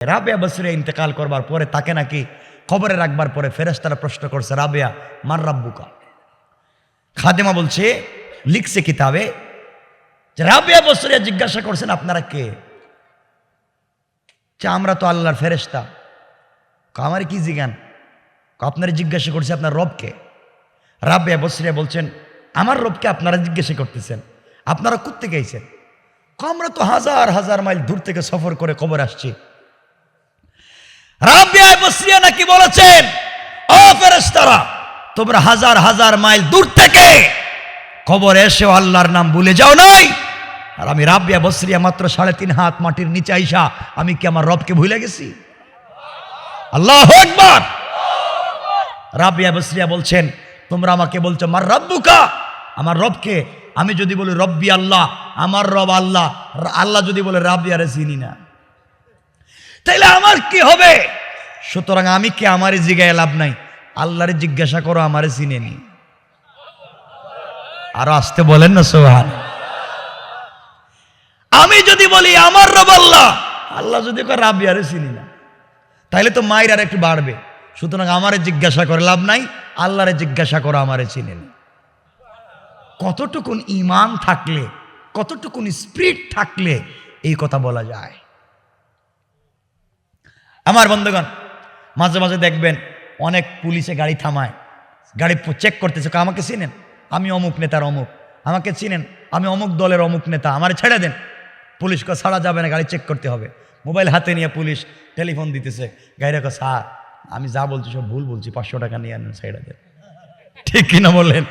রাবেয়া বসরিয়া ইন্তেকাল করবার পরে তাকে নাকি খবরে রাখবার পরে ফেরেস্তারা প্রশ্ন করছে, রাবেয়া, মার রাব্বুকা? খাদেমা বলছে, লিখছে কিতাবে যে রাবেয়া বসরিয়া জিজ্ঞাসা করছেন, আপনারা কে? যে, আমরা তো আল্লাহর ফেরেস্তা আমার কি জিজ্ঞান আপনারা জিজ্ঞাসা করছে, আপনার রবকে রাবেয়া বসরিয়া বলছেন, আমার রবকে আপনারা জিজ্ঞাসা করতেছেন, আপনারা করতে গেছেন আমরা তো হাজার হাজার মাইল দূর থেকে সফর করে খবর আসছি। রাবিয়া বসরিয়া নাকি বলেছেন, ও ফেরেশতারা, তোমরা হাজার হাজার মাইল দূর থেকে খবর এসে আল্লাহর নাম ভুলে যাও নাই। আর আমি রাবিয়া বসরিয়া মাত্র সাড়ে তিন হাত মাটির নিচে আইসা, আমি কি আমার রবকে ভুলে গেছি? আল্লাহ একবার রাবিয়া বসরিয়া বলছেন, তোমরা আমাকে বলছো, মার রব্বুকা, আমার রবকে, আমি যদি বলি রব্বি আল্লাহ, আমার রব আল্লাহ আল্লাহ যদি বলে রাবিয়ারে চিনি না। তাইলে আমার কি হবে? সুতরাং আমি কি আমারে জিগায় লাভ নাই? আল্লাহরে জিজ্ঞাসা করো আমারে চিনেনি আরও আসতে বলেন না সোহান আমি যদি বলি আমার রব আল্লাহ। আল্লাহ যদি কয় রাবিয়ারে চিনি না। তাইলে তো মায়ের আর একটু বাড়বে। সুতরাং আমারে জিজ্ঞাসা করে লাভ নাই আল্লাহরে জিজ্ঞাসা করো আমারে চিনেন কতটুকুন ইমান থাকলে কতটুকুন স্পিরিট থাকলে এই কথা বলা যায়। আমার বন্ধুগণ, মাঝে মাঝে দেখবেন অনেক পুলিশে গাড়ি থামায়। গাড়ি চেক করতেছে আমাকে চিনেন? আমি অমুক নেতার অমুক। আমাকে চিনেন? আমি অমুক দলের অমুক নেতা। আমার ছেড়ে দেন। পুলিশকে ছাড়া যাবে না, গাড়ি চেক করতে হবে। মোবাইল হাতে নিয়ে পুলিশ টেলিফোন দিতেছে। গাড়ি রেখো স্যার, আমি যা বলছি সব ভুল বলছি, পাঁচশো টাকা নিয়ে আনেন, ছেড়ে দেন। ঠিক কিনা বললেন?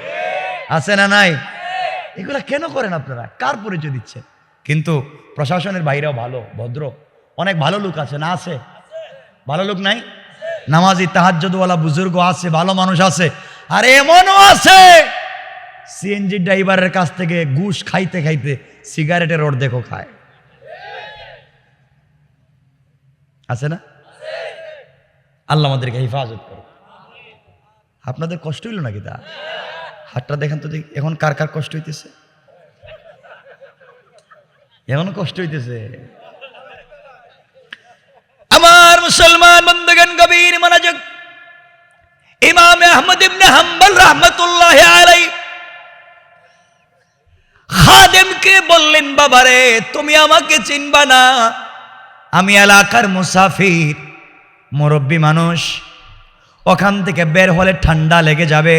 আছে না নাই? এগুলা কেন করেন আপনারা? কার পরিচয় দিচ্ছেন? কিন্তু প্রশাসনের বাইরেও ভালো, ভদ্র, অনেক ভালো লোক আছে, না আছে? ভালো লোক নাই? নামাজি তাহাজ্জুদওয়ালা বুজুর্গ আছে, ভালো মানুষ আছে। আর এমনও আছে সিএনজি ড্রাইভারের কাছ থেকে ঘুষ খাইতে খাইতে সিগারেটের দেখো খায়। আছে না? আল্লাহ আমাদেরকে হেফাজত করো আপনাদের কষ্ট হইল নাকি তা? হাতটা দেখেন তো দেখি, এখন কার কার কষ্ট হইতেছে? এমন কষ্ট হইতেছে। মুসলমান বন্ধুগণ, গভীর মনোযোগ। ইমাম আহমদ ইবনে হাম্বল রাহমাতুল্লাহ আলাই খাদেমকে বললেন, বাবারে, তুমি আমাকে চিনবা না। আমি এলাকার মুসাফির, মুরব্বী মানুষ। ওখান থেকে বের হলে ঠান্ডা লেগে যাবে।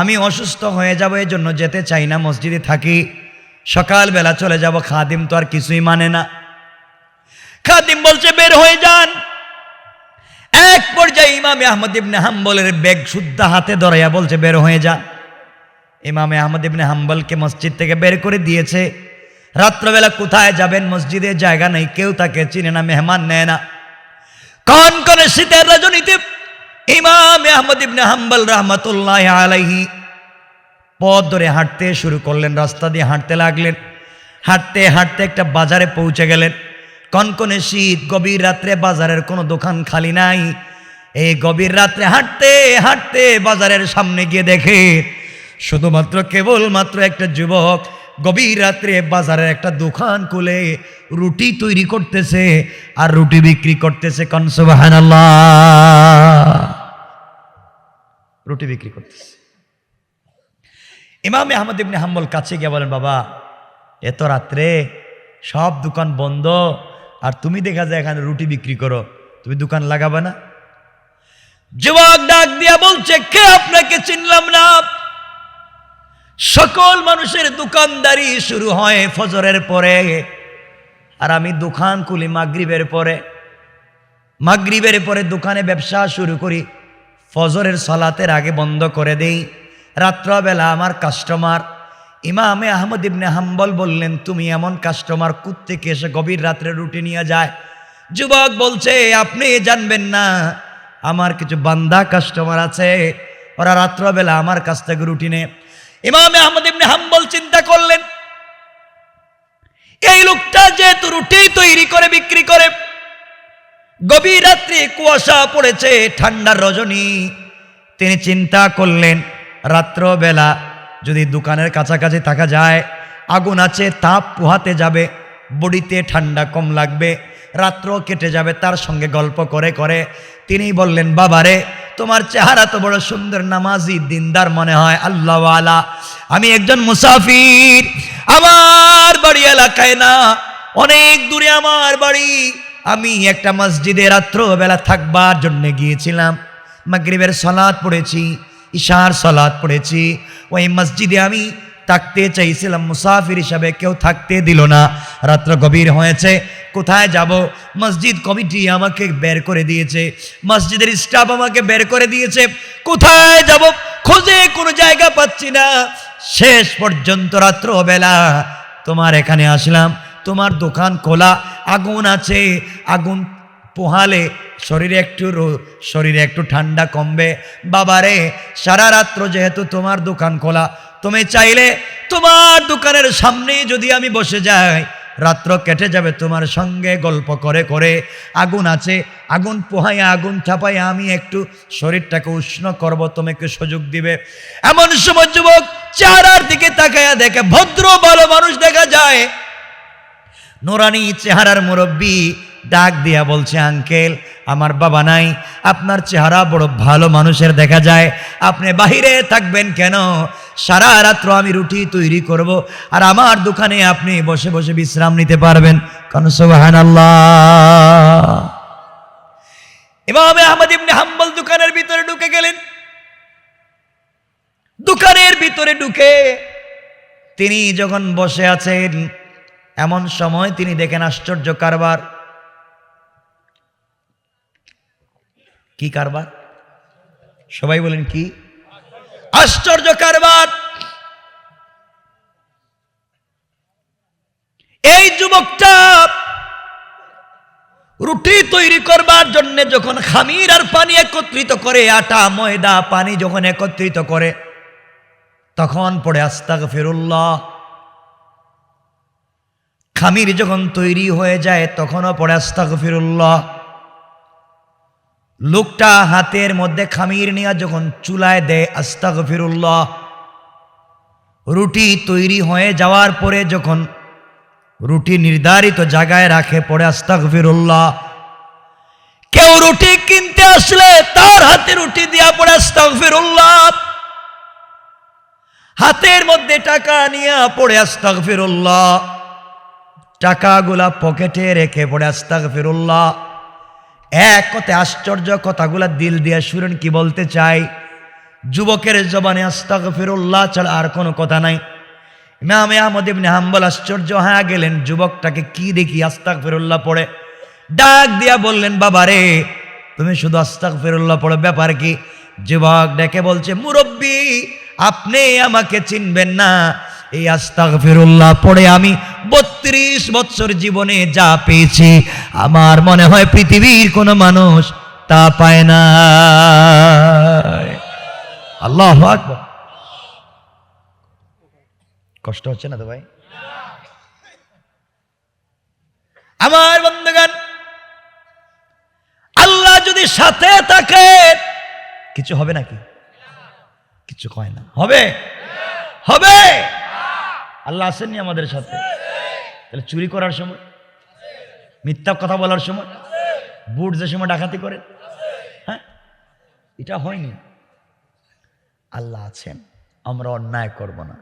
আমি অসুস্থ হয়ে যাব এই জন্য যেতে চাই না, মসজিদে থাকি। সকালবেলা চলে যাব, খাদিম তো আর কিছুই মানে না। খাদিম বলছে, বের হয়ে যান। এক পর্যায়ে ইমামে আহমদ ইবনে হাম্বলের বেগ শুদ্ধ হাতে ধরাইয়া বলছে, বের হয়ে যান। ইমামে আহমদ ইবনে হাম্বলকে মসজিদ থেকে বের করে দিয়েছে। রাত্রবেলা কোথায় যাবেন, মসজিদে জায়গা নেই, কেউ তাকে চিনে না, মেহমান নেয় না। কন করে শীতের রজনীতে। ইমাম আহমদ ইবনে হাম্বল রহমতুল্লাহ আলাইহি পথ ধরে হাঁটতে শুরু করলেন, রাস্তা দিয়ে হাঁটতে লাগলেন। হাঁটতে হাঁটতে একটা বাজারে পৌঁছে গেলেন। কনকনে শীত, গভীর রাত্রে বাজারের কোনো দোকান খালি নাই। এই গভীর রাত্রে হাঁটতে হাঁটতে বাজারের সামনে গিয়ে দেখে, শুধুমাত্র কেবলমাত্র একটা যুবক গভীর রাত্রে বাজারের একটা দোকান খুলে রুটি তৈরি করতেছে আর রুটি বিক্রি করতেছে। কনসবাহান রুটি বিক্রি করতেছে। ইমাম আহমদ ইবনে হাম্বল কাছে গিয়ে বলেন, বাবা, এত রাত্রে সব দোকান বন্ধ আর তুমি দেখা যায় এখানে রুটি বিক্রি করো। তুমি দোকান লাগাবে না? যুবক ডাক দিয়া বলছে, কে আপনাকে চিনলাম না? সকল মানুষের দোকানদারি শুরু হয় ফজরের পরে। আর আমি দোকান খুলি মাগরিবের পরে। মাগরিবের পরে দোকানে ব্যবসা শুরু করি। ফজরের সলাতের আগে বন্ধ করে দেই। রাত্রবেলা আমার কাস্টমার ইমামে আহমদ ইবনে হাম্বল বললেন, তুমি এমন কাস্টমার কুত্তেকে এসে গভীর রাত্রে রুটি নিয়ে যায়। যুবক বলছে, আপনি জানবেন না, আমার কিছু বান্দা কাস্টমার আছে। ওরা রাত্রবেলা আমার কাছ থেকে রুটি নেয়। ইমামে আহমদ ইবনে হাম্বল চিন্তা করলেন, এই লোকটা যেহেতু রুটি তৈরি করে, বিক্রি করে, গভীর রাত্রে কুয়াশা পড়েছে, ঠান্ডার রজনী। তিনি চিন্তা করলেন, রাত্রবেলা যদি দোকানের কাছাকাছি থাকা যায়, আগুন আছে, তাপ পোহাতে যাবে, বডিতে ঠান্ডা কম লাগবে রাত্র কেটে যাবে, তার সঙ্গে গল্প করে করে। তিনি বললেন, বাবারে, তোমার চেহারা তো বড় সুন্দর, নামাজি, দিনদার মনে হয় আল্লাহওয়ালা আমি একজন মুসাফির, আমার বাড়ি এলাকায় না, অনেক দূরে আমার বাড়ি। আমি একটা মসজিদে রাত্রবেলা থাকবার জন্য গিয়েছিলাম। মাগরিবের সলাদ পড়েছি, ঈশার সলাদ পড়েছি ওই মসজিদে আমি থাকতে চাইছিলাম। মুসাফির হিসাবে কেউ থাকতে দিল না। রাত্র গভীর হয়েছে। কোথায় যাব? মসজিদ কমিটি আমাকে বের করে দিয়েছে। মসজিদের স্টাফ আমাকে বের করে দিয়েছে। কোথায় যাব? খোঁজে কোনো জায়গা পাচ্ছি না। শেষ পর্যন্ত রাত্রবেলা তোমার এখানে আসলাম। তোমার দোকান খোলা। আগুন আছে। আগুন পোহালে শরীরে একটু শরীরে একটু ঠান্ডা কমবে। বাবারে, সারা রাত্র যেহেতু তোমার দোকান খোলা, তুমি চাইলে তোমার দোকানের সামনে যদি আমি বসে যাই, রাত্র কেটে যাবে তোমার সঙ্গে গল্প করে করে। আগুন আছে, আগুন পোহাইয়া, আগুন চাপাইয়া আমি একটু শরীরটাকে উষ্ণ করব, তোমাকে সুযোগ দিবে। এমন সময় যুবক চারার দিকে তাকায়া দেখে, ভদ্র, ভালো মানুষ দেখা যায়। নোরানি চেহারার মুরব্বী ডাক দিয়া বলছে, আঙ্কেল, আমার বাবা নাই। আপনার চেহারা বড় ভালো মানুষের দেখা যায়। আপনি বাহিরে থাকবেন কেন? সারা রাত্র আমি রুটি তৈরি করব আর আমার দোকানে আপনি বসে বসে বিশ্রাম নিতে পারবেন। ইমামে আহমদ ইবনে হাম্বল দোকানের ভিতরে ঢুকে গেলেন। দোকানের ভিতরে ঢুকে তিনি যখন বসে আছেন, এমন সময় তিনি দেখেন আশ্চর্য কারবার। কি কারবার? সবাই বলেন কি? আশ্চর্য কারবার! এই যুবকটা রুটি তৈরি করবার জন্য যখন খামির আর পানি একত্রিত করে, আটা, ময়দা, পানি যখন একত্রিত করে, তখন পড়ে আস্তাক ফিরুল্লাহ খামির যখন তৈরি হয়ে যায়, তখনও পড়ে আস্তাক ফিরুল্লাহ লোকটা হাতের মধ্যে খামির নিয়ে যখন চুলায় দেয় আস্তাক ফিরুল্লাহ রুটি তৈরি হয়ে যাওয়ার পরে যখন রুটি নির্ধারিত জায়গায় রাখে পড়ে আস্তাক ফিরুল্লাহ কেউ রুটি কিনতে আসলে তার হাতে রুটি দিয়া পড়ে আস্তাক ফিরুল্লাহ হাতের মধ্যে টাকা নিয়ে পড়ে আস্তাক ফিরুল্লাহ টাকাগুলা পকেটে রেখে পড়ে আস্তাক ফিরুল্লাহ এক কথায় আশ্চর্য কথাগুলা দিল দিয়ে শুনেন কি বলতে চাই যুবকের জবানে আস্তাক ফিরুল্লাহ ছাড়া আর কোনো কথা নাই। ইমামে আহমদ ইবনে হাম্বল আশ্চর্য হ্যাঁ গেলেন, যুবকটাকে কি দেখি আস্তাক ফিরুল্লাহ পড়ে? ডাক দিয়া বললেন, বাবা রে, তুমি শুধু আস্তাক ফিরুল্লাহ পড়ে, ব্যাপার কি? যুবক ডেকে বলছে, মুরব্বী, আপনি আমাকে চিনবেন না। এই আস্তাক ফিরুল্লাহ পড়ে আমি বত্রিশ বছর জীবনে যা পেয়েছি, আমার মনে হয় পৃথিবীর কোনো মানুষ তা পায় না। আল্লাহ কষ্ট হচ্ছে না তো ভাই? আমার বন্ধুগান আল্লাহ যদি সাথে থাকে, কিছু হবে নাকি? কিছু কয় না। হবে? হবে। আল্লাহ আসেননি আমাদের সাথে। তাহলে চুরি করার সময়, মিথ্যা কথা বলার সময়, বুট যে সময় ডাকাতি করে হ্যাঁ? এটা হয়নি। আল্লাহ আছেন, আমরা অন্যায় করব না,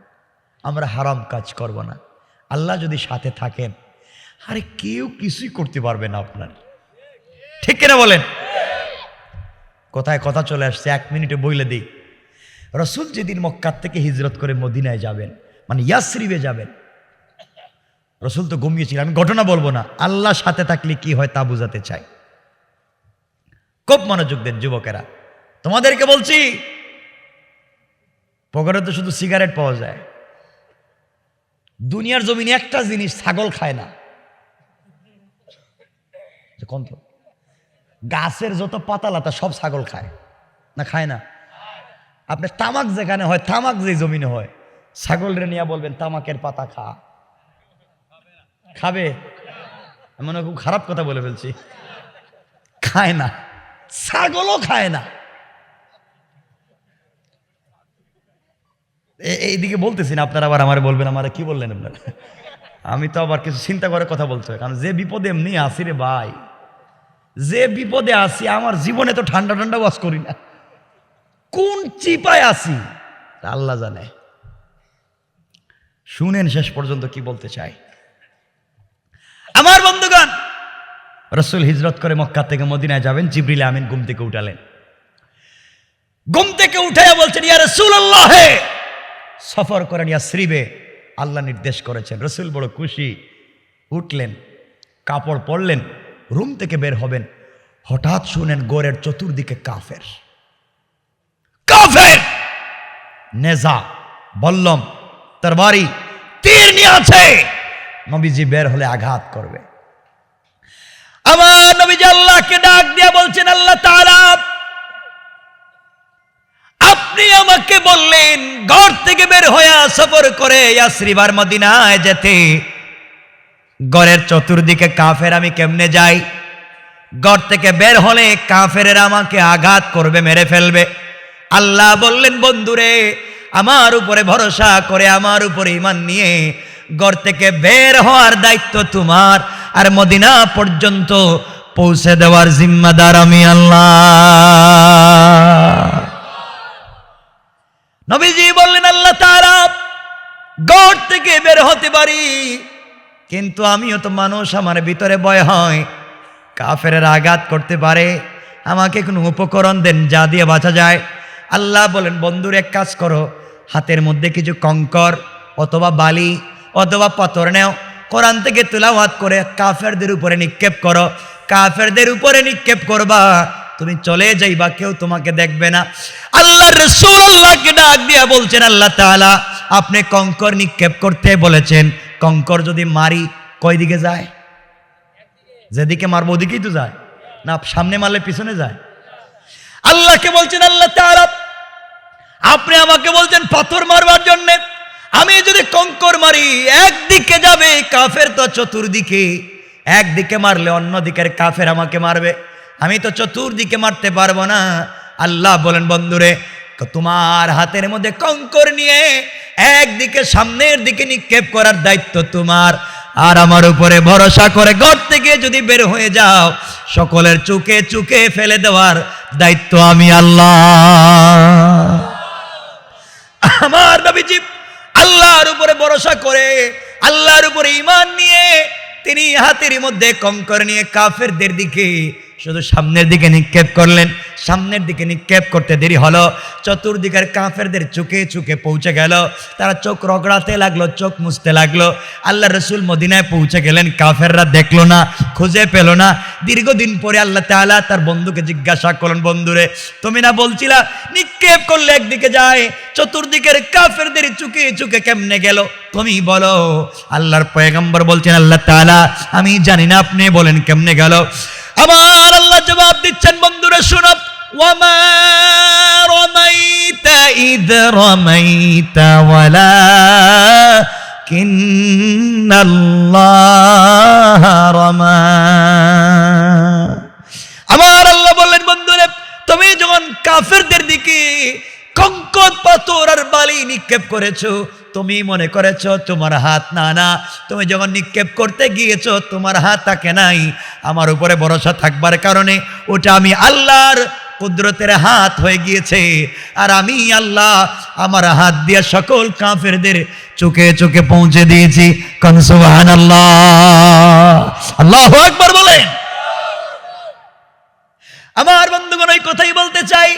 আমরা হারাম কাজ করব না। আল্লাহ যদি সাথে থাকেন, আরে কেউ কিছুই করতে পারবে না আপনার। ঠিক কিনা বলেন? কোথায় কথা চলে আসছে, এক মিনিটে বইলে দিই। রসুল যেদিন মক্কার থেকে হিজরত করে মদিনায় যাবেন মানে ইয়াসরিবে যাবেন। রসুল তো ঘুমিয়েছিল আমি ঘটনা বলব না। আল্লাহ সাথে থাকলে কি হয় তা বুঝাতে চাই। খুব মনোযোগ দেন যুবকেরা। তোমাদেরকে বলছি, পকেটে তো শুধু সিগারেট পাওয়া যায়। দুনিয়ার জমিনে একটা জিনিস ছাগল খায় না? গাছের যত পাতা লাতা সব ছাগল খায়। না খায় না? আপনার তামাক যেখানে হয়, তামাক যে জমিনে হয়। ছাগলরে নিয়ে বলবেন, তামাকের পাতা খা। খাবে? এমন খুব খারাপ কথা বলে ফেলছি। খায় না। ছাগলও খায় না। এইদিকে বলতেছি না, আপনারা আবার আমার বলবেন, আমার কি বললেন আপনারা? আমি তো আবার কিছু চিন্তা করে কথা বলতে হয়, কারণ যে বিপদে এমনি আসি রে ভাই, যে বিপদে আসি আমার জীবনে তো ঠান্ডা ঠান্ডা বাস করি না। কোন চিপায় আসি আল্লাহ জানে। শুনেন শেষ পর্যন্ত কি বলতে চাই। আমার বন্ধুগণ রসুল হিজরত করে মক্কা থেকে মদিনায় যাবেন জিবরিল আমিন ঘুম থেকে উঠালেন। ঘুম থেকে উঠাইয়া বলছেন ইয়া রসুল আল্লাহ সফর করেন ইয়া শ্রীবে আল্লাহ নির্দেশ করেছেন। রসুল বড় খুশি উঠলেন কাপড় পরলেন রুম থেকে বের হবেন। হঠাৎ শুনেন গোরের চতুর্দিকে কাফের। কাফের! নেজা বল্লম তরবারি তীর নিয়ে আছে। নবীজি বের হলে আঘাত করবে। আমার নবীজি আল্লাহকে ডাক দিয়ে বলছেন, আল্লাহ তাআলা, আপনি আমাকে বললেন, ঘর থেকে বের হয়ে সফর করে ইয়াসরিবার মদিনায় যেতে। ঘরের চতুর্দিকে কাফের, আমি কেমনে যাই? ঘর থেকে বের হলে কাফেরের আমাকে আঘাত করবে, মেরে ফেলবে। আল্লাহ বললেন, বন্ধুরে আমার উপরে ভরসা করে, আমার উপরে ইমান নিয়ে ঘর থেকে বের হওয়ার দায়িত্ব তোমার। আর মদিনা পর্যন্ত পৌঁছে দেওয়ার জিম্মাদার আমি আল্লাহ। নবীজি বললেন, আল্লাহ তারা গড় থেকে বের হতে পারি, কিন্তু আমিও তো মানুষ, আমার ভিতরে ভয় হয়। কাফের আঘাত করতে পারে, আমাকে কোনো উপকরণ দেন যা দিয়ে বাঁচা যায়। আল্লাহ বলেন, বন্ধুর এক কাজ করো হাতের মধ্যে কিছু কঙ্কর অথবা বালি অথবা পাথর নেও। কোরআন থেকে তুলাওয়াত করে কাফেরদের উপরে নিক্ষেপ করো। কাফেরদের উপরে নিক্ষেপ করবা, তুমি চলে যাইবা, কেউ তোমাকে দেখবে না। আল্লাহ রসুল আল্লাহকে ডাক দিয়া বলছেন, আল্লাহ তাআলা, আপনি কঙ্কর নিক্ষেপ করতে বলেছেন। কঙ্কর যদি মারি কয় দিকে যায়? যেদিকে মারবো ওদিকেই তো যায়। না, সামনে মারলে পিছনে যায়। আল্লাহকে বলছেন, আল্লাহ তাআলা আপনি আমাকে বলছেন পাথর মারবার জন্য। আমি যদি কঙ্কর মারি, একদিকে যাবে কাফের তো চতুর্দিকে। একদিকে মারলে অন্য দিকের কাফের আমাকে মারবে। আমি তো চতুর্দিকে মারতে পারব না। আল্লাহ বলেন, বন্ধুরে, তোমার হাতের মধ্যে কঙ্কর নিয়ে একদিকে সামনের দিকে নিক্ষেপ করার দায়িত্ব তোমার। আর আমার উপরে ভরসা করে ঘর থেকে যদি বের হয়ে যাও, সকলের চুকে চুকে ফেলে দেওয়ার দায়িত্ব আমি আল্লাহ। আমার নবীজি আল্লাহর উপরে ভরসা করে, আল্লাহর উপরে ইমান নিয়ে তিনি হাতের মধ্যে কঙ্কর নিয়ে কাফেরদের দিকে শুধু সামনের দিকে নিক্ষেপ করলেন। সামনের দিকে নিক্ষেপ করতে দেরি হলো। চতুর্দিকের কাফেরদের চুকে চুকে পৌঁছে গেল। তারা চোখ রগড়াতে লাগল, চোখ মুছতে লাগল। আল্লাহ রসুল মদিনায় পৌঁছে গেলেন। কাফেররা দেখল না, খুঁজে পেল না। দীর্ঘদিন পরে আল্লাহ তাআলা তার বন্ধুকে জিজ্ঞাসা করলেন, বন্ধুরে, তুমি না বলছিলা নিক্ষেপ করলে একদিকে যায়, চতুর্দিকের কাফেরদের চুকে চুকে কেমনে গেল? তুমি বলো। আল্লাহর পয়গম্বর বলছেন, আল্লাহ তাআলা, আমি জানি না আপনি বলেন কেমনে গেল? আমার আল্লাহ জবাব দিচ্ছেন, বন্ধুরা, শুনো। ওয়ামা রমাইতা ইদ রমাইতা ওয়ালা কিন্নাল্লাহ রমা। আমার আল্লাহ বললেন, বন্ধুরে, তুমি যখন কাফেরদের দিকে কঙ্কর পাথর আর বালি নিক্ষেপ করেছ তুমি মনে করেছ তোমার হাত না না। তুমি যখন নিক্ষেপ করতে গিয়েছ, তোমার হাত থাকে নাই। আমার উপরে ভরসা থাকবার কারণে ওটা আমি আল্লাহর কুদরতের হাত হয়ে গিয়েছে। আর আমি আল্লাহ আমার হাত দিয়ে সকল কাফেরদের চোখে চোখে পৌঁছে দিয়েছি। কনসুবাহান আল্লাহ আল্লাহ একবার বলেন। আমার বন্ধুগণ, ওই কথাই বলতে চাই।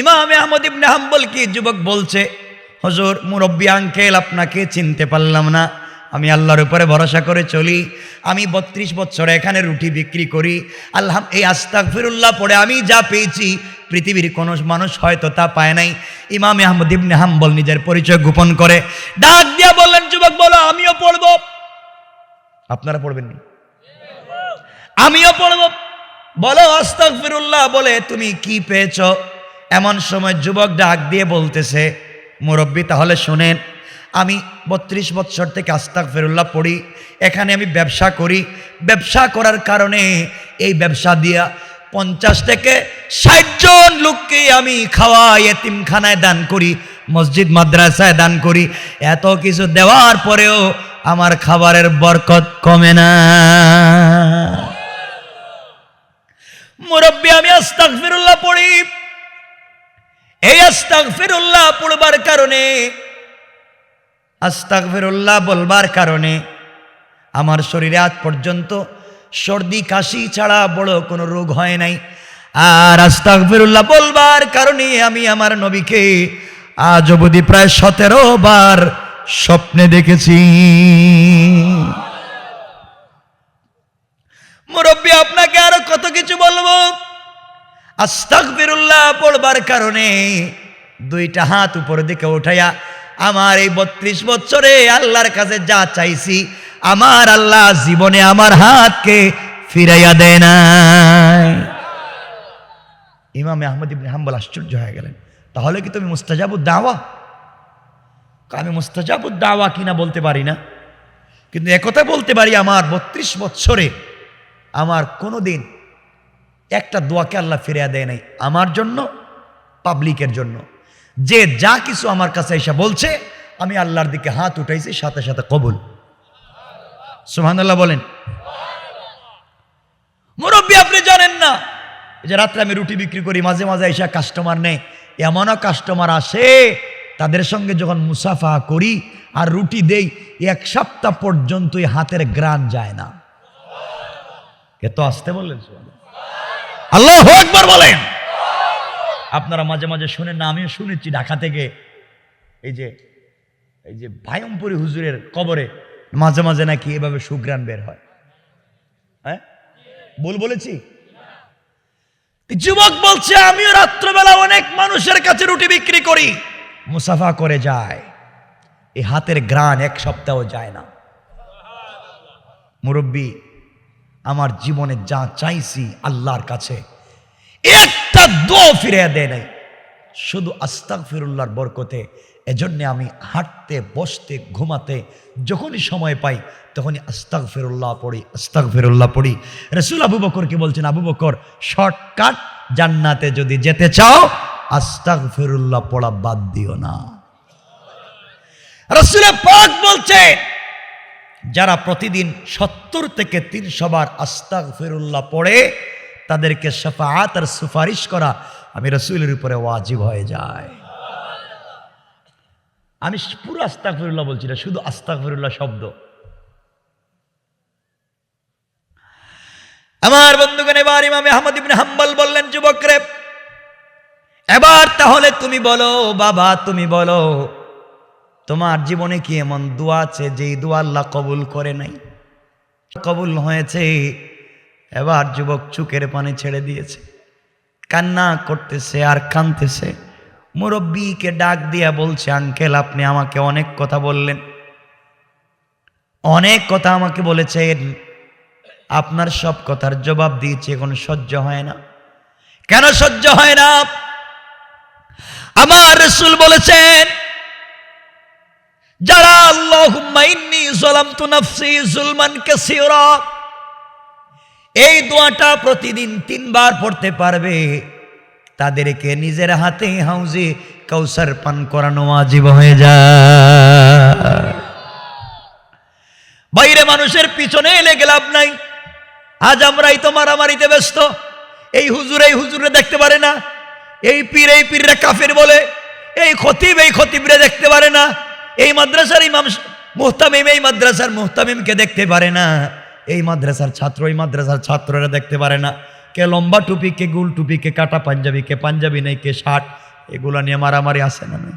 ইমাম আহমদ ইবনে হাম্বল কি যুবক বলছে? হজুর, মুরব্বী আঙ্কেল, আপনাকে চিনতে পারলাম না। আমি আল্লাহর উপরে ভরসা করে চলি। আমি বত্রিশ বছর এখানে রুটি বিক্রি করি। আল্লাহ এই আস্তাক ফিরুল্লাহ পড়ে আমি যা পেয়েছি, পৃথিবীর কোনো মানুষ হয়তো তা পায় নাই। ইমাম আহমদ ইবনে হাম্বল নিজের পরিচয় গোপন করে ডাক দিয়া বললেন, যুবক, বলো, আমিও পড়ব। আপনারা পড়বেন নি? আমিও পড়ব। বলো, আস্তাগফিরুল্লাহ বলে, তুমি কি পেয়েছ? এমন সময় যুবক ডাক দিয়ে বলতেছে মুরব্বী, তাহলে শোনেন, আমি বত্রিশ বছর থেকে আস্তাক ফেরুল্লাহ পড়ি, এখানে আমি ব্যবসা করি। ব্যবসা করার কারণে এই ব্যবসা দিয়া পঞ্চাশ থেকে ষাট জন লোককে আমি খাওয়াই এতিমখানায় দান করি, মসজিদ, মাদ্রাসায় দান করি। এত কিছু দেওয়ার পরেও আমার খাবারের বরকত কমে না। মুরব্বী, আমি আস্তাগফিরুল্লাহ পড়ি। এই আস্তাগফিরুল্লাহ পড়বার কারণে, আস্তাগফিরুল্লাহ বলবার কারণে আমার শরীরে আজ পর্যন্ত সর্দি, কাশি ছাড়া বড় কোনো রোগ হয় নাই। আর আস্তাগফিরুল্লাহ বলবার কারণে আমি আমার নবীকে আজ অবধি প্রায় সতেরো বার স্বপ্নে দেখেছি। মুরব্বী, আপনাকে আরও কত কিছু বলব? আস্তাগফিরুল্লাহ পড়বার কারণে দুইটা হাত উপরের দিকে উঠাইয়া, আমার এই বত্রিশ বছরে আল্লাহর কাছে যা চাইছি, আমার আল্লাহ জীবনে আমার হাতকে ফিরাইয়া দেয় না ইমাম আহমদ ইবনে হাম্বল আশ্চর্য হয়ে গেলেন। তাহলে কি তুমি মুস্তাজাবুদ দাওয়া? আমি মুস্তাজাবুদ দাওয়া কিনা বলতে পারি না। কিন্তু একথা বলতে পারি, আমার বত্রিশ বছরে আমার কোনো দিন একটা দোয়াকে আল্লাহ ফিরিয়া দেয় নাই। আমার জন্য পাবলিকের জন্য। যে যা কিছু আমার কাছে এসে বলছে, আমি আল্লাহর দিকে হাত উঠাইছি, সাথে সাথে কবুল। সুহানাল্লাহ বলেন। মুরব্বী, আপনি জানেন না যে রাত্রে আমি রুটি বিক্রি করি, মাঝে মাঝে এসে কাস্টমার নেই এমনও কাস্টমার আসে, তাদের সঙ্গে যখন মুসাফা করি আর রুটি দেই, এক সপ্তাহ পর্যন্ত এই হাতের গ্রান যায় না। এ তো আসতে বললেন আল্লাহ একবার বলেন। আপনারা মাঝে মাঝে শুনেন না, আমিও শুনেছি ঢাকা থেকে। এই যে এই যে ভায়মপুরি হুজুরের কবরে মাঝে মাঝে নাকি এভাবে সুগ্রাণ বের হয়। হ্যাঁ? বল বলেছি? যুবক বলছে, আমিও রাত্রবেলা অনেক মানুষের কাছে রুটি বিক্রি করি। মুসাফা করে যায়। এই হাতের গ্রাণ এক সপ্তাহ যায় না। মুরব্বী আমার জীবনে যা চাইছি আল্লাহর কাছে, একটা দো ফিরে দেয় নাই। শুধু আস্তাক ফিরুল্লাহর বরকতে, এজন্যে আমি হাঁটতে, বসতে, ঘুমাতে, যখনই সময় পাই, তখনই আস্তাক ফেরুল্লাহ পড়ি আস্তাক ফেরুল্লাহ পড়ি। রসুল আবু বকরকে বলছেন? আবু বকর, শর্টকাট, জান্নাতে যদি যেতে চাও আস্তাক ফেরুল্লাহ পড়া বাদ দিও না। রসুলের পাক বলছে যারা প্রতিদিন সত্তর থেকে তিনশো বার আস্তাক ফিরুল্লাহ পড়ে, তাদেরকে সাফাত আর সুপারিশ করা আমি রসুলের উপরে ওয়াজিব হয়ে যায়। আমি পুরো আস্তাক ফিরুল্লাহ বলছি না, শুধু আস্তাক ফিরুল্লাহ শব্দ। আমার বন্ধুগণ, এবার ইমাম আহমদ ইবনে হাম্বল বললেন, যুবকরে, এবার তাহলে তুমি বলো, বাবা তুমি বলো তোমার জীবনে কি এমন দোয়া আছে যেই দোয়া আল্লাহ কবুল করে নাই? কবুল হয়েছে, এবার যুবক চুকের পানি ছেড়ে দিয়েছে। কান্না করতেছে আর কানতেছে মুরব্বীকে ডাক দিয়া বলছে, আঙ্কেল, আপনি আমাকে অনেক কথা বললেন। অনেক কথা আমাকে বলেছেন। আপনার সব কথার জবাব দিয়েছি, এখন সহ্য হয় না। কেন সহ্য হয় না? আমার রসুল বলেছেন যারা এই দোয়াটা প্রতিদিন তিনবার পড়তে পারবে। তাদেরকে নিজের হাতে হাউজে কৌসার পান করানো আজীব হয়ে যায়। বাইরে মানুষের পিছনে লেগে লাভ নাই। আজ আমরাই তো মারামারিতে ব্যস্ত। এই হুজুর এই হুজুরে দেখতে পারে না। এই পীর এই পীররা কাফের বলে। এই খতিব এই খতিবরে দেখতে পারে না। এই মাদ্রাসার ইমাম মুহতামিম, এই মাদ্রাসার মুহতামিমকে দেখতে পারে না। এই মাদ্রাসার ছাত্র, এই মাদ্রাসার ছাত্ররা দেখতে পারে না। কে লম্বা টুপি, কে গুল টুপি, কে কাটা পাঞ্জাবি, কে পাঞ্জাবি নেই, কে শার্ট, এগুলো নিয়ে মারামারি আসে না নাই?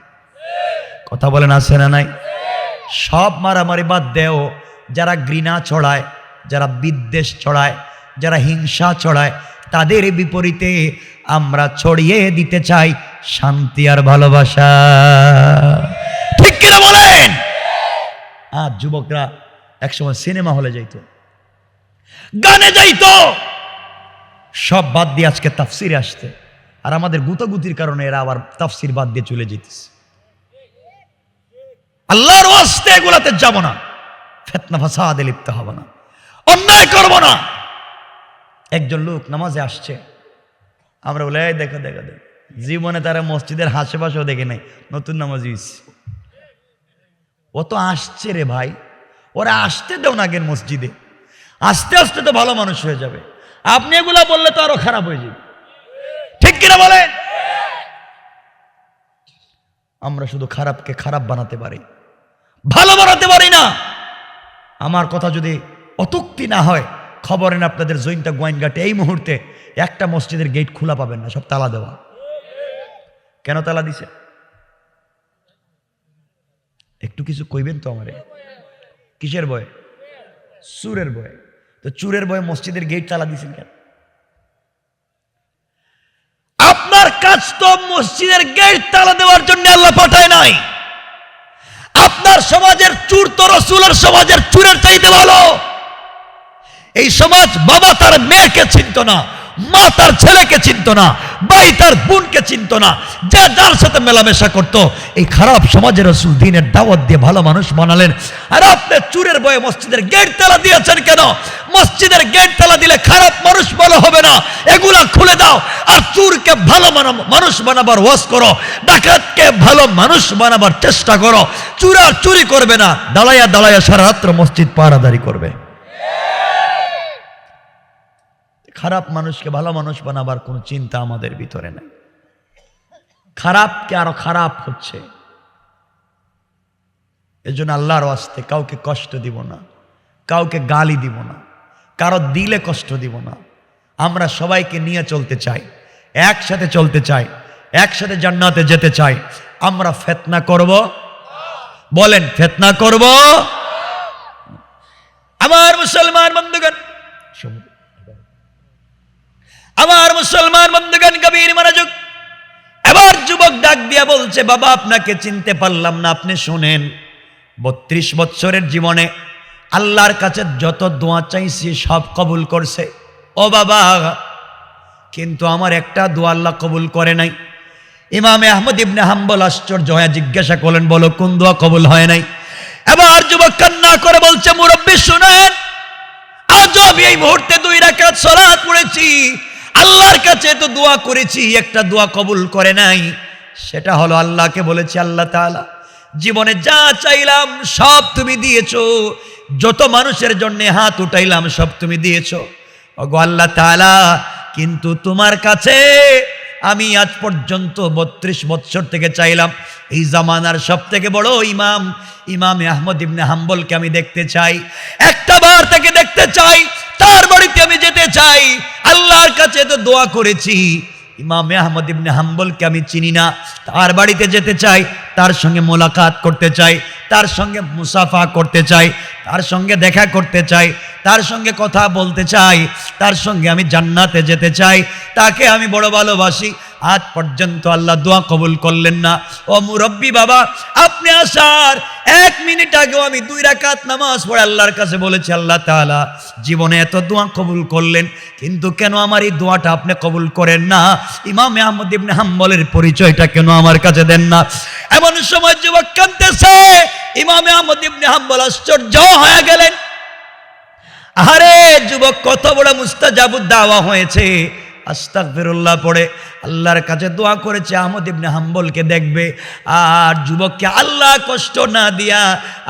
কথা বলেন আসে না নাই? সব মারামারি বাদ দেও। যারা ঘৃণা ছড়ায়, যারা বিদ্বেষ ছড়ায়, যারা হিংসা ছড়ায়, তাদের বিপরীতে আমরা ছড়িয়ে দিতে চাই শান্তি আর ভালোবাসা। কিনা বলেন। আর যুবকরা একসময় সিনেমা হলে যাইতো। গানে যাইতো। সব বাদ দিয়ে আজকে তাফসিরে আসতে আর আমাদের গুতগুতির কারণে এরা আবার তাফসির বাদ দিয়ে চলে যেতেছে। আল্লাহর ওয়াস্তে এগুলাতে যাব না। ফেতনা ফাসাদে লিপ্ত হব না। অন্যায় করব না। একজন লোক নামাজে আসছে। আমরা বলে দেখো দেখো দেখো। জীবনে তারা মসজিদের আশেপাশেও দেখে নাই। নতুন নামাজ ও তো আসছে রে ভাই। ওরা আসতে দেও না আগের মসজিদে। আস্তে আস্তে তো ভালো মানুষ হয়ে যাবে। আপনি এগুলা বললে তো আরও খারাপ হয়ে যাবে। ঠিক কিনা বলেন? আমরা শুধু খারাপকে খারাপ বানাতে পারি। ভালো বানাতে পারি না। আমার কথা যদি অতুক্তি না হয় খবরেন আপনাদের জৈনটা গোয়াইনঘাটে এই মুহূর্তে একটা মসজিদের গেট খোলা পাবেন না, সব তালা দেওয়া। কেন তালা দিছে? একটু কিছু কইবেন তো আমারে? কিসের বয়ে সুরের বয়ে তো চুরের বয়ে মসজিদের গেট তালা দিছেন কেন? আপনার কাজ তো মসজিদের গেট তালা দেওয়ার জন্য আল্লাহ পাঠায় নাই। আপনার সমাজের চুর তো রসুলের সমাজের চুরের চাইতে ভালো। এই সমাজ বাবা তার মেয়েকে চিনত না, মা তার ছেলেকে চিনত না ভাই, তার বোনকে চিনত না। যা, যার সাথে মেলামেশা করত। এই খারাপ সমাজের রসুল দিনের দাওয়াত দিয়ে ভালো মানুষ বানালেন। আর আপনি চুরের বয়ে মসজিদের গেট তালা দিয়েছেন কেন? মসজিদের গেট তালা দিলে খারাপ মানুষ ভালো হবে না। এগুলা খুলে দাও। আর চুরকে ভালো মানুষ বানাবার ওয়াজ করো। ডাকাতকে ভালো মানুষ বানাবার চেষ্টা করো। চুরার চুরি করবে না। দাঁড়াইয়া দাঁড়াইয়া সারা রাত্র মসজিদ পাহারাদারি করবে। খারাপ মানুষকে ভালো মানুষ বানাবার কোনো চিন্তা আমাদের ভিতরে নেই। খারাপকে আরও খারাপ হচ্ছে। এজন্য আল্লাহর আসতে কাউকে কষ্ট দিব না, কাউকে গালি দিব না, কারও দিলে কষ্ট দিব না। আমরা সবাইকে নিয়ে চলতে চাই, একসাথে চলতে চাই, একসাথে জান্নাতে যেতে চাই। আমরা ফেতনা করব। বলেন, ফেতনা করব? আমার মুসলমান বন্ধুগণ। আমার মুসলমান বন্ধুগণ কবির মনোযোগ। এবার যুবক ডাক দিয়া বলছে, বাবা, আপনাকে চিনতে পারলাম না, আপনি শোনেন। বত্রিশ বৎসরের জীবনে আল্লাহর কাছে যত দোয়া চাইছি, সব কবুল করছে। ও বাবা, কিন্তু আমার একটা দোয়া আল্লাহ কবুল করে নাই। ইমামে আহমদ ইবনে হাম্বল আশ্চর্য হয়ে জিজ্ঞাসা করলেন, বলো, কোন দোয়া কবুল হয় নাই? এবার যুবক কান্না করে বলছে, মুরব্বী, শুনেন আজ আমি এই মুহূর্তে দুই রাকাত সালাত পড়েছি। আল্লাহর কাছে তো দোয়া করেছি, একটা দোয়া কবুল করে নাই। সেটা হলো আল্লাহকে বলেছি, আল্লাহ তাআলা, জীবনে যা চাইলাম সব তুমি দিয়েছ। যত মানুষের জন্য হাত উঠাইলাম, সব তুমি দিয়েছ। ওগো আল্লাহ তাআলা, কিন্তু তোমার কাছে আমি আজ পর্যন্ত বত্রিশ বৎসর থেকে চাইলাম। এই জামানার সব থেকে বড় ইমাম ইমাম আহমদ ইবনে হাম্বলকে আমি দেখতে চাই। একটা বার তাকে দেখতে চাই। তার বাড়িতে আমি যেতে চাই। আল্লাহর কাছে তো দোয়া করেছি। ইমাম আহমদ ইবনে হাম্বলকে আমি চিনি না। তার বাড়িতে যেতে চাই, তার সঙ্গে মোলাকাত করতে চাই, তার সঙ্গে মুসাফা করতে চাই, তার সঙ্গে দেখা করতে চাই, তার সঙ্গে কথা বলতে চাই, তার সঙ্গে আমি জান্নাতে যেতে চাই। তাকে আমি বড় ভালোবাসি আজ পর্যন্ত আল্লাহ দোয়া কবুল করলেন না। ও মুরব্বী বাবা, আপনি আসার এক মিনিট আগেও আমি দুই রাকাত নামাজ পড়ে আল্লাহর কাছে বলেছি, আল্লাহ তাআলা জীবনে এত দোয়া কবুল করলেন, কিন্তু কেন আমার এই দোয়াটা আপনি কবুল করেন না? ইমাম আহমদ ইবনে হাম্বলের পরিচয়টা কেন আমার কাছে দেন না? এমন সময় যুবক কাঁদতেছে, ইমাম আহমদ ইবনে হাম্বল আশ্চর্য হয়ে গেলেন। আরে যুবক, কত বড় মুস্তাজাবুদ দাওয়া হয়েছে। আস্তাগফিরুল্লাহ পড়ে। আল্লাহর কাছে দোয়া করেছে, আহমদ ইবনে হাম্বলকে দেখবে। আর যুবককে আল্লাহ কষ্ট না দিয়া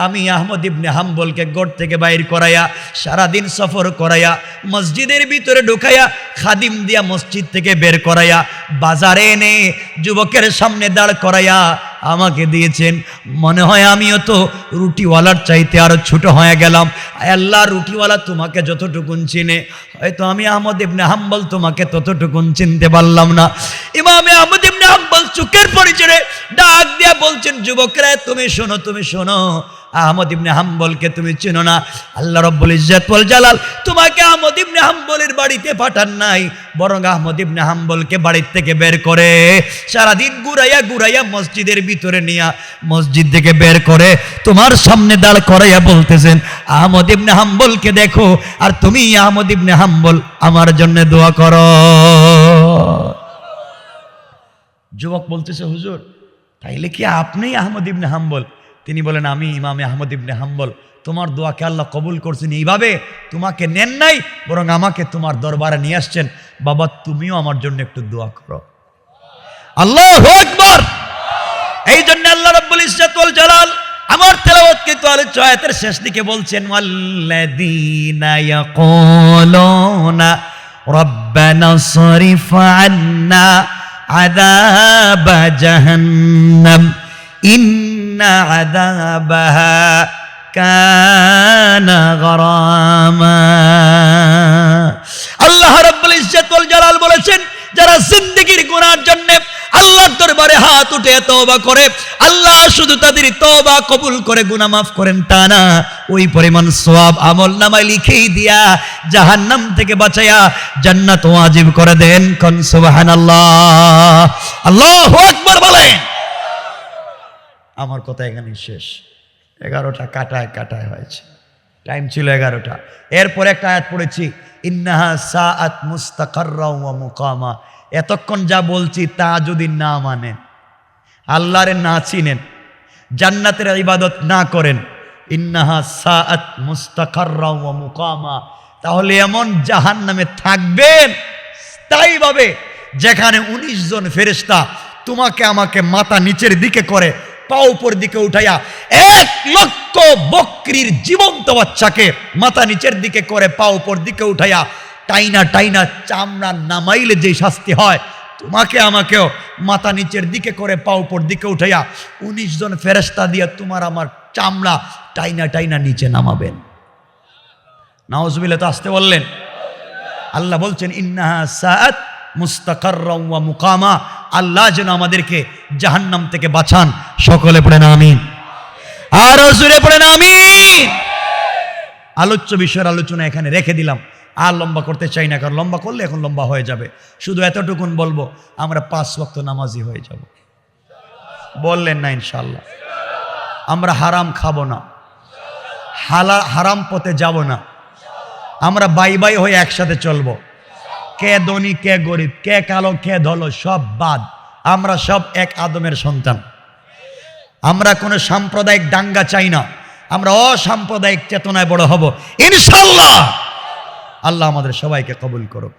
আমি আহমদ ইবনে হাম্বলকে গড় থেকে বাইর করাইয়া, সারাদিন সফর করাইয়া, মসজিদের ভিতরে ঢুকাইয়া, খাদিম দিয়া মসজিদ থেকে বের করাইয়া, বাজারে এনে যুবকের সামনে দাঁড় করাইয়া আমাকে দিয়েছেন। মনে হয় আমিও তো রুটিওয়ালার চাইতে আরও ছোট হয়ে গেলাম। আল্লাহ, রুটিওয়ালা তোমাকে যতটুকুন চিনে, হয়তো আমি আহমদ ইবনে হাম্বল তোমাকে ততটুকুন চিনতে পারলাম না। ইমামে আহমদ ইবনে হাম্বল চুকের পরিচয়ে ডাক দিয়া বলছেন, যুবকরা, তুমি শোনো তুমি শোনো। আহমদ হাম্বলকে তুমি না। আল্লাহ রব্বুল জালাল তোমাকে আহমদ হাম্বলের বাড়িতে পাঠান নাই, বরং আহমদ ইবনে হাম্বলকে বাড়ির থেকে বের করে, সারাদিন ঘুরাইয়া ঘুরাইয়া মসজিদের ভিতরে নিয়া মসজিদ থেকে বের করে তোমার সামনে দাঁড় করাইয়া বলতেছেন, আহমদ ইবনে হাম্বলকে দেখো, আর তুমি আহমদ ইবনে হাম্বল, আমার জন্য দোয়া করো। যুবক বলতেছে, হুজুর, তাইলে কি আপনি আহমদ ইবনে হাম্বল? তিনি বলেন, আমি ইমামে আহমদ ইবনে হাম্বল। তোমার দোয়াকে আল্লাহ কবুল করছেন এইভাবে, তোমাকে নেন নাই, বরং আমাকে তোমার দরবারে নিয়ে আসছেন। বাবা, তুমিও আমার জন্য একটু দোয়া করো। আল্লাহ আকবার! এই জন্য আল্লাহ রাব্বুল ইজ্জাতুল জালাল আমার তেলাওয়াত কিন্তু আলোচ্য আয়াতের শেষ দিকে বলছেন, ওয়াল্লাযীনা ইয়াকুলুনা রব্বানা সরিফ আন্না আযাব জাহান্নাম ইন্না আযাবাহা কানা غراما. আল্লাহ রাব্বুল ইজ্জাতুল জালাল বলেছেন, যারা জিন্দেগীর গুনার জন্য আল্লাহর দরবারে হাত উঠে তওবা করে, আল্লাহ শুধু তাদের তওবা কবুল করে, গুনাহ মাফ করেন তা না। ওই পরিমাণ সওয়াব আমল নামায় লিখেই দিয়া জাহান্নাম থেকে বাঁচায়া জান্নাত ওয়াজিব করে দেন। কোন সুবহানাল্লাহ। আল্লাহু আকবার বলেন। আমার কথা এখানে শেষ। এগারোটা কাটায় কাটায় হয়েছে। টাইম ছিল এগারোটা। এরপর একটা আয়াত পড়েছি, ইন্নাহা সাআত মুস্তাকাররা ওয়া মুকামা। এতক্ষণ যা বলছি তা যদি না মানেন, আল্লাহরে না চিনেন, জান্নাতের ইবাদত না করেন, ইন্নাহা সাআত মুস্তাকাররা ওয়া মুকামা, তাহলে এমন জাহান নামে থাকবেন স্থায়ীভাবে যেখানে উনিশ জন ফেরেশতা তোমাকে, আমাকে মাথা নিচের দিকে করে পা উপর দিকে উঠাইয়া এক লক্ষ বকরির জীবন্ত বাচ্চাকে মাথা নিচের দিকে করে পা উপর দিকে উঠাইয়া টাইনা টাইনা, চামড়া নামাইলে যে শাস্তি হয়, তোমাকে আমাকেও মাথা নিচের দিকে করে পা উপর দিকে উঠাইয়া উনিশ জন ফেরেস্তা দিয়া তোমার আমার চামড়া টাইনা টাইনা নিচে নামাবেন। নাওজবিল্লা তো আসতে বললেন। আল্লাহ বলছেন, ইন্নাহা সাআত মুস্তাকাররা ওয়া মুকামা। আল্লাহ যেন আমাদেরকে জাহান্নাম থেকে বাঁচান। সকলে পড়েন আমিন। আর জুড়ে পড়েন আমিন। আলোচ্য বিষয়ের আলোচনা এখানে রেখে দিলাম। আর লম্বা করতে চাই না, কারণ লম্বা করলে এখন লম্বা হয়ে যাবে। শুধু এতটুকুন বলব, আমরা পাঁচ ওয়াক্ত নামাজি হয়ে যাব। বললেন না ইনশাল্লাহ আমরা হারাম খাব না। হালা, হারাম পথে যাব না। আমরা বাই বাই হয়ে একসাথে চলবো। কে ধনী, কে গরিব, কে কালো, কে ধলো, সব বাদ। আমরা সব এক আদমের সন্তান। আমরা কোনো সাম্প্রদায়িক দাঙ্গা চাই না। আমরা অসাম্প্রদায়িক চেতনায় বড় হব। ইনশাল্লাহ আল্লাহ আমাদের সবাইকে কবুল করুক।